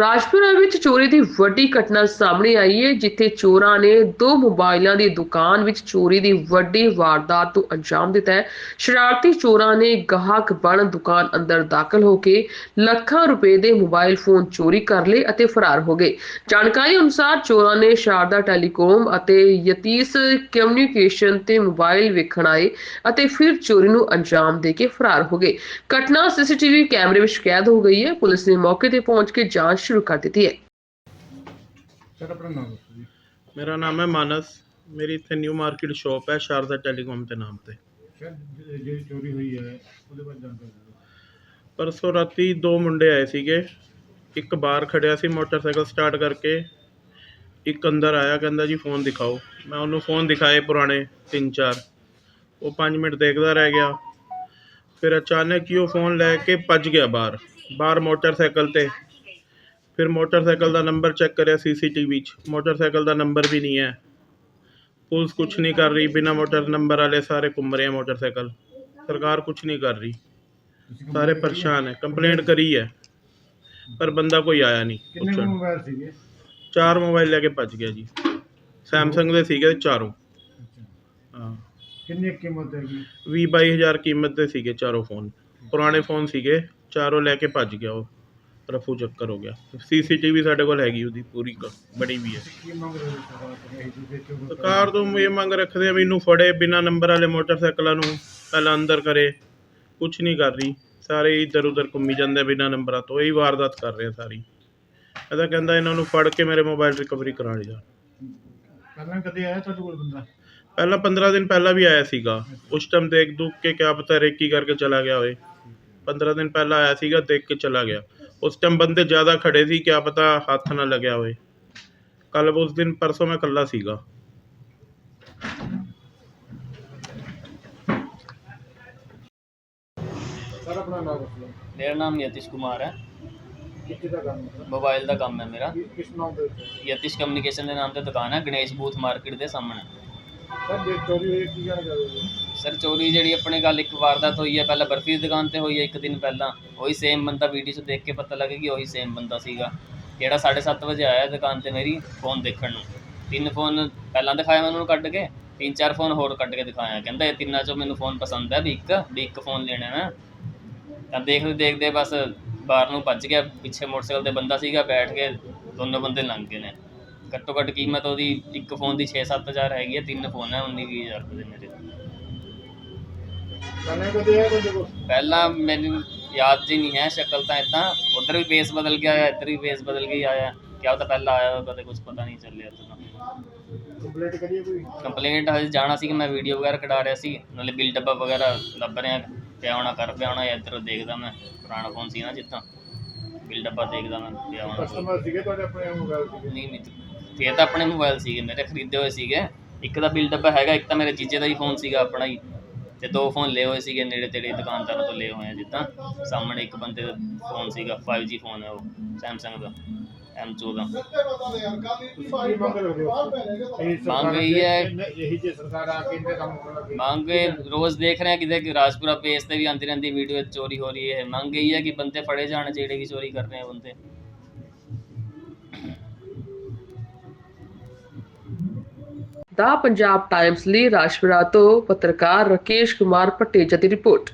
ਰਾਜਪੁਰਾ ਵਿੱਚ ਚੋਰੀ ਦੀ ਵੱਡੀ ਘਟਨਾ ਸਾਹਮਣੇ ਆਈ ਹੈ, ਜਿੱਥੇ ਚੋਰਾਂ ਨੇ ਦੋ ਮੋਬਾਈਲਾਂ ਦੀ ਦੁਕਾਨ ਵਿੱਚ ਚੋਰੀ ਦੀ ਵੱਡੀ ਵਾਰਦਾਤ ਨੂੰ ਅੰਜਾਮ ਦਿੱਤਾ ਹੈ। ਸ਼ਰਾਰਤੀ ਚੋਰਾਂ ਨੇ ਗਾਹਕ ਬਣ ਦੁਕਾਨ ਅੰਦਰ ਦਾਖਲ ਹੋ ਕੇ ਲੱਖਾਂ ਰੁਪਏ ਦੇ ਮੋਬਾਈਲ ਫੋਨ ਚੋਰੀ ਕਰ ਲਏ ਅਤੇ ਫਰਾਰ ਹੋ ਗਏ। ਜਾਣਕਾਰੀ ਅਨੁਸਾਰ ਚੋਰਾਂ ਨੇ ਸ਼ਾਰਦਾ ਟੈਲੀਕਾਮ ਅਤੇ ਯਤੀਸ ਕਮਿਊਨੀਕੇਸ਼ਨ ਤੇ ਮੋਬਾਈਲ ਵੇਖਣ ਆਏ ਅਤੇ ਫਿਰ ਚੋਰੀ ਨੂੰ ਅੰਜਾਮ ਦੇ ਕੇ ਫਰਾਰ ਹੋ ਗਏ। ਘਟਨਾ ਸੀਸੀਟੀਵੀ ਕੈਮਰੇ ਵਿੱਚ ਕੈਦ ਹੋ ਗਈ ਹੈ। ਪੁਲਿਸ ਨੇ ਮੌਕੇ ਤੇ ਪਹੁੰਚ ਕੇ ਜਾਂਚ ਸ਼ੁਰੂ ਕਰ ਦਿੱਤੀ ਹੈ। ਸਰ ਆਪਣਾ ਨਾਮ ਦੱਸੋ ਜੀ। ਮੇਰਾ ਨਾਮ ਹੈ ਮਾਨਸ। ਮੇਰੀ ਇੱਥੇ ਨਿਊ ਮਾਰਕੀਟ ਸ਼ਾਪ ਹੈ ਸ਼ਾਰਦਾ ਟੈਲੀਕਾਮ ਦੇ ਨਾਮ ਤੇ। ਸਰ ਜਿਹੜੀ ਚੋਰੀ ਹੋਈ ਹੈ ਉਹਦੇ ਬਾਰੇ ਜਾਣਕਾਰੀ ਦਿਓ। ਪਰਸੋਂ ਰਾਤੀ ਦੋ ਮੁੰਡੇ ਆਏ ਸੀਗੇ। ਇੱਕ ਬਾਹਰ ਖੜਿਆ ਸੀ ਮੋਟਰਸਾਈਕਲ ਸਟਾਰਟ ਕਰਕੇ। ਇੱਕ ਅੰਦਰ ਆਇਆ ਕਹਿੰਦਾ ਜੀ ਫੋਨ ਦਿਖਾਓ। ਮੈਂ ਉਹਨੂੰ ਫੋਨ ਦਿਖਾਏ ਪੁਰਾਣੇ ਤਿੰਨ ਚਾਰ। ਉਹ 5 ਮਿੰਟ ਦੇਖਦਾ ਰਹਿ ਗਿਆ। ਫਿਰ ਅਚਾਨਕ ਹੀ ਉਹ ਫੋਨ ਲੈ ਕੇ ਭੱਜ ਗਿਆ ਬਾਹਰ। ਬਾਹਰ ਮੋਟਰਸਾਈਕਲ ਤੇ। ਫਿਰ ਮੋਟਰਸਾਈਕਲ ਦਾ ਨੰਬਰ ਚੈੱਕ ਕਰਿਆ ਸੀਸੀਟੀਵੀ 'ਚ। ਮੋਟਰਸਾਈਕਲ ਦਾ ਨੰਬਰ ਵੀ ਨਹੀਂ ਹੈ। ਪੁਲਿਸ ਕੁਛ ਨਹੀਂ ਕਰ ਰਹੀ ਬਿਨਾ ਮੋਟਰ ਨੰਬਰ ਵਾਲੇ ਸਾਰੇ ਘੁੰਮ ਰਹੇ ਆ ਮੋਟਰਸਾਈਕਲ। ਸਰਕਾਰ ਕੁਛ ਨਹੀਂ ਕਰ ਰਹੀ। ਸਾਰੇ ਪਰੇਸ਼ਾਨ ਹੈ ਕੰਪਲੇਂਟ ਕਰੀ ਹੈ ਪਰ ਬੰਦਾ ਕੋਈ ਆਇਆ ਨਹੀਂ ਪੁੱਛਣ। ਮੋਬਾਈਲ ਸੀਗੇ? ਚਾਰ ਮੋਬਾਈਲ ਲੈ ਕੇ ਭੱਜ ਗਿਆ ਜੀ। ਸੈਮਸੰਗ ਦੇ ਸੀਗੇ ਚਾਰੋਂ। ਹਾਂ। ਕਿੰਨੀ ਕੀਮਤ ਹੈਗੀ? 20 22000 ਕੀਮਤ ਦੇ ਸੀਗੇ ਚਾਰੋਂ ਫੋਨ। ਪੁਰਾਣੇ ਫੋਨ ਸੀਗੇ ਚਾਰੋਂ ਲੈ ਕੇ ਭੱਜ ਗਿਆ ਉਹ। ਰਫੂ ਚੱਕਰ ਹੋ ਗਿਆ। ਸੀਸੀਟੀਵੀ ਸਾਡੇ ਕੋਲ ਹੈਗੀ ਉਹਦੀ ਪੂਰੀ ਕ- ਬਣੀ ਵੀ ਹੈ। ਸਰਕਾਰ ਤੋਂ ਇਹ ਮੰਗ ਰੱਖਦੇ ਆ ਵੀ ਇਹਨੂੰ ਫੜੇ ਬਿਨਾ ਨੰਬਰ ਵਾਲੇ ਮੋਟਰਸਾਈਕਲਾਂ ਨੂੰ ਪਹਿਲਾਂ ਅੰਦਰ ਕਰੇ। ਕੁਛ ਨਹੀਂ ਕਰ ਰਹੀ। ਸਾਰੇ ਇੱਧਰ ਉੱਧਰ ਘੁੰਮੀ ਜਾਂਦੇ ਬਿਨਾ ਨੰਬਰਾਂ ਤੋਂ। ਇਹੀ ਵਾਰਦਾਤ ਕਰ ਰਹੇ ਆ ਸਾਰੀ। ਇਹਦਾ ਕਹਿੰਦਾ ਇਹਨਾਂ ਨੂੰ ਫੜ ਕੇ ਮੇਰੇ ਮੋਬਾਈਲ ਰਿਕਵਰੀ ਕਰਾਣੀ ਜਾ ਪਹਿਲਾਂ ਕਦੇ ਆਇਆ ਤੁਹਾਡੇ ਕੋਲ ਬੰਦਾ? ਪਹਿਲਾਂ 15 ਦਿਨ ਪਹਿਲਾਂ ਵੀ ਆਇਆ ਸੀਗਾ। ਉਸ ਟਾਈਮ ਦੇਖ ਦੁੱਖ ਕੇ ਕਿਆ ਪਤਾ ਰੇਕੀ ਕਰਕੇ ਚਲਾ ਗਿਆ ਹੋਵੇ। 15 ਦਿਨ ਪਹਿਲਾਂ ਆਇਆ ਸੀਗਾ ਦੇਖ ਕੇ ਚਲਾ ਗਿਆ। ਉਸ ਟਾਈਮ ਬੰਦੇ ਜ਼ਿਆਦਾ ਖੜੇ ਸੀ ਕਿਆ ਪਤਾ ਹੱਥ ਨਾ ਲੱਗਿਆ ਹੋਵੇ। ਕੱਲ ਉਸ ਦਿਨ ਪਰਸੋਂ ਮੈਂ ਇਕੱਲਾ ਸੀਗਾ। ਸਰ ਆਪਣਾ ਨਾਮ ਦੱਸੋ। ਮੇਰਾ ਨਾਮ ਯਤਿਸ਼ ਕੁਮਾਰ ਹੈ। ਕਿੱਥੇ ਦਾ ਕੰਮ ਹੈ? ਮੋਬਾਈਲ ਦਾ ਕੰਮ ਹੈ ਮੇਰਾ। ਕਿਸ ਨਾਮ ਦੇ ਉੱਤੇ? ਯਤਿਸ਼ ਕਮਿਊਨੀਕੇਸ਼ਨ ਦੇ ਨਾਮ ਤੇ ਦੁਕਾਨ ਹੈ ਗਣੇਸ਼ ਬੂਥ ਮਾਰਕੀਟ ਦੇ ਸਾਹਮਣੇ। ਸਰ ਜੇ ਚੋਰੀ ਹੋਈ ਕੀ ਜਾਣਕਾਰੀ ਦਿਓ ਸਰ, ਚੋਰੀ ਜਿਹੜੀ ਆਪਣੇ ਗੱਲ ਇੱਕ ਵਾਰਦਾਤ ਹੋਈ ਹੈ, ਪਹਿਲਾਂ ਬਰਫੀ ਦੀ ਦੁਕਾਨ ਤੇ ਹੋਈ ਹੈ, ਇੱਕ ਦਿਨ ਪਹਿਲਾਂ। ਉਹੀ ਸੇਮ ਬੰਦਾ ਵੀਡੀਓ 'ਚ ਦੇਖ ਕੇ ਪਤਾ ਲੱਗੇ ਕਿ ਉਹੀ ਸੇਮ ਬੰਦਾ ਸੀਗਾ। ਜਿਹੜਾ 7:30 ਵਜੇ ਆਇਆ ਦੁਕਾਨ ਤੇ ਮੇਰੀ ਫੋਨ ਦੇਖਣ ਨੂੰ। ਤਿੰਨ ਫੋਨ ਪਹਿਲਾਂ ਦਿਖਾਇਆ ਮੈਂ ਉਹਨੂੰ ਕੱਢ ਕੇ, ਤਿੰਨ ਚਾਰ ਫੋਨ ਹੋਰ ਕੱਢ ਕੇ ਦਿਖਾਇਆ। ਕਹਿੰਦਾ ਇਹ ਤਿੰਨਾਂ 'ਚੋਂ ਮੈਨੂੰ ਫੋਨ ਪਸੰਦ ਹੈ, ਵੀ ਇੱਕ ਵੀ ਇੱਕ ਫੋਨ ਲੈਣਾ ਮੈਂ ਤਾਂ ਦੇਖਦੇ ਦੇਖਦੇ ਬਸ ਬਾਹਰ ਨੂੰ ਭੱਜ ਗਿਆ, ਪਿੱਛੇ ਮੋਟਰਸਾਈਕਲ ਤੇ ਬੰਦਾ ਸੀਗਾ, ਬੈਠ ਕੇ ਦੋਨੋਂ ਬੰਦੇ ਲੰਘ ਗਏ ਨੇ। ਘੱਟੋ ਘੱਟ ਕੀਮਤ ਉਹਦੀ ਇੱਕ ਫੋਨ ਦੀ 6-7000 ਹੈਗੀ ਹੈ, ਤਿੰਨ ਫੋਨ ਹੈ 19-20000 ਰੁਪਏ ਦੇ ਮੇਰੇ। ਪਹਿਲਾਂ ਕਦੇ ਆਇਆ ਤੁਹਾਡੇ ਕੋਲ ਪਹਿਲਾਂ ਮੈਨੂੰ ਯਾਦ ਜੀ ਨਹੀਂ ਹੈ ਸ਼ਕਲ ਤਾਂ ਇਦਾਂ ਉਧਰ ਵੀ ਫੇਸ ਬਦਲ ਗਿਆ ਹੈ ਇੱਧਰ ਵੀ ਫੇਸ ਬਦਲ ਕੇ ਆਇਆ ਕਿਆ ਪਤਾ ਪਹਿਲਾਂ ਆਇਆ ਕਦੇ ਕੁਝ ਪਤਾ ਨਹੀਂ ਚੱਲਿਆ ਤਾਂ ਕੰਪਲੀਟ ਕਰੀਏ ਕੋਈ? ਕੰਪਲੇਂਟ ਹਜੇ ਜਾਣਾ ਸੀ ਕਿ ਮੈਂ ਵੀਡੀਓ ਵਗੈਰਾ ਕਢਾ ਰਿਹਾ ਸੀ। ਨਾਲੇ ਬਿਲ ਡੱਬਾ ਵਗੈਰਾ ਲੱਭ ਰਿਹਾ ਪਿਆ ਹੋਣਾ ਕਰ ਪਿਆ ਹੋਣਾ ਇੱਧਰ ਦੇਖਦਾ ਮੈਂ। ਪੁਰਾਣਾ ਫੋਨ ਸੀ ਨਾ ਜਿੱਦਾਂ। ਬਿਲ ਡੱਬਾ ਦੇਖਦਾ ਮੈਂ ਪਿਆ ਹੋਣਾ। ਕਸਟਮਰ ਸੀਗੇ ਤੁਹਾਡੇ ਆਪਣੇ ਮੋਬਾਈਲ ਸੀਗੇ? ਨਹੀਂ ਨਹੀਂ। ਫੇਰ ਤਾਂ ਆਪਣੇ ਮੋਬਾਈਲ ਸੀਗੇ ਮੇਰੇ ਖਰੀਦੇ ਹੋਏ ਸੀਗੇ। ਇੱਕ ਦਾ ਬਿਲ ਡੱਬਾ ਹੈਗਾ ਇੱਕ ਤਾਂ ਮੇਰੇ ਜੀਜੇ ਦਾ ਹੀ ਫੋਨ ਸੀਗਾ ਆਪਣਾ ਹੀ। ਤੇ ਦੋ ਫੋਨ ਲਏ ਹੋਏ ਸੀਗੇ ਨੇੜੇ ਤੇੜੇ ਦੁਕਾਨਦਾਰਾਂ ਤੋਂ ਲਏ ਹੋਏ ਆ ਜਿੱਦਾਂ। ਸਾਹਮਣੇ ਇੱਕ ਬੰਦੇ ਦਾ ਫੋਨ ਸੀਗਾ 5G ਫੋਨ ਹੈ ਉਹ Samsung ਦਾ M14 ਕੀ ਮੰਗ ਰਹੇ ਹੋ। ਇਹ ਜੇ- ਸਰਕਾਰ ਆ ਕੇ ਇਹਦੇ ਕੰਮ ਕਰਨਗੇ ਮੰਗ ਇਹ ਰੋਜ਼ ਦੇਖ ਰਹੇ ਆ ਕਿਤੇ ਕਿ ਰਾਜਪੁਰਾ ਪੇਸ ਤੇ ਵੀ ਆਂਦੀ ਰਹਿੰਦੀ ਵੀਡੀਓ ਚੋਰੀ ਹੋ ਰਹੀ ਹੈ। ਮੰਗ ਇਹੀ ਹੈ ਕਿ ਬੰਦੇ ਫੜੇ ਜਾਣ ਜਿਹੜੇ ਵੀ ਚੋਰੀ ਕਰ ਰਹੇ ਆ ਬੰਦੇ। ਦਾ ਪੰਜਾਬ ਟਾਈਮਸ ਲਈ ਰਾਜਪੁਰਾ ਤੋਂ ਪੱਤਰਕਾਰ ਰਕੇਸ਼ ਕੁਮਾਰ ਭਟੇਜਾ ਦੀ ਰਿਪੋਰਟ।